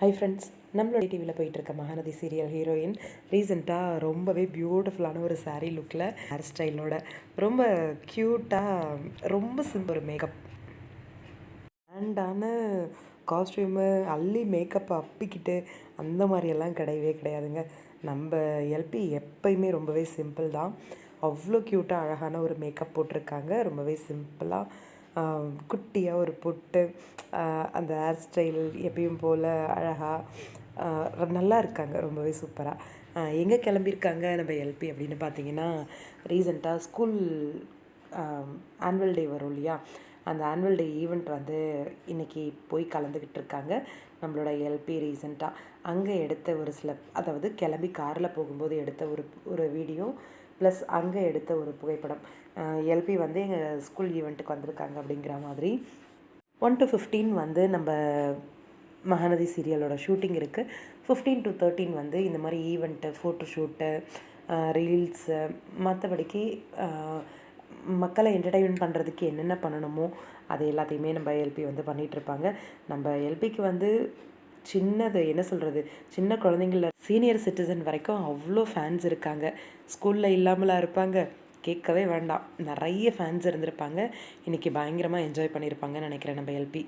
Hi friends நம்மளோட டிவியில் போயிட்டுருக்க மகாநதி சீரியல் ஹீரோயின் ரீசெண்டாக ரொம்பவே பியூட்டிஃபுல்லான ஒரு சாரீ லுக்கில் ஹேர் ஸ்டைலோட ரொம்ப க்யூட்டாக ரொம்ப சிம்பிள் மேக்கப் கிராண்டான காஸ்ட்யூமு அள்ளி மேக்கப் அப்பிக்கிட்டு அந்த மாதிரியெல்லாம் கிடையவே கிடையாதுங்க. நம்ம எல்பி எப்பயுமே ரொம்பவே சிம்பிள் தான். அவ்வளோ க்யூட்டாக அழகான ஒரு மேக்கப் போட்டிருக்காங்க. ரொம்பவே சிம்பிளாக குட்டியாக ஒரு பொட்டு அந்த ஹேர் ஸ்டைல் எப்பயும் போல் அழகாக நல்லா இருக்காங்க ரொம்பவே சூப்பராக எங்கே கிளம்பியிருக்காங்க நம்ம எல்பி அப்படின்னு பார்த்தீங்கன்னா ரீசெண்டாக ஸ்கூல் ஆனுவல் டே வரும் இல்லையா? அந்த ஆனுவல் டே ஈவெண்ட் வந்து இன்னைக்கு போய் கலந்துக்கிட்டு இருக்காங்க நம்மளோட எல்பி ரீசெண்டாக அங்கே எடுத்த ஒரு சில அதாவது கிளம்பி காரில் போகும்போது எடுத்த ஒரு ஒரு வீடியோ ப்ளஸ் அங்கே எடுத்த ஒரு புகைப்படம். எல்பி வந்து எங்கள் ஸ்கூல் ஈவெண்ட்டுக்கு வந்திருக்காங்க அப்படிங்கிற மாதிரி. ஒன் டு ஃபிஃப்டீன் வந்து நம்ம மகாநதி சீரியலோட ஷூட்டிங் இருக்குது ஃபிஃப்டீன் டு தேர்ட்டீன் வந்து இந்த மாதிரி ஈவெண்ட்டு ஃபோட்டோ ஷூட்டு ரீல்ஸு மற்றபடிக்கு மக்களை என்டர்டெயின் பண்ணுறதுக்கு என்னென்ன பண்ணணுமோ அது எல்லாத்தையுமே நம்ம எல்பி வந்து பண்ணிகிட்ருப்பாங்க நம்ம எல்பிக்கு வந்து சின்னது என்ன சொல்கிறது சின்ன குழந்தைங்கள சீனியர் சிட்டிசன் வரைக்கும் அவ்வளோ ஃபேன்ஸ் இருக்காங்க. ஸ்கூலில் இல்லாமலா இருப்பாங்க. கேட்கவே வேண்டாம். நிறைய ஃபேன்ஸ் இருந்திருப்பாங்க. இன்றைக்கி பயங்கரமாக என்ஜாய் பண்ணியிருப்பாங்கன்னு நினைக்கிறேன் நம்ம எல்பி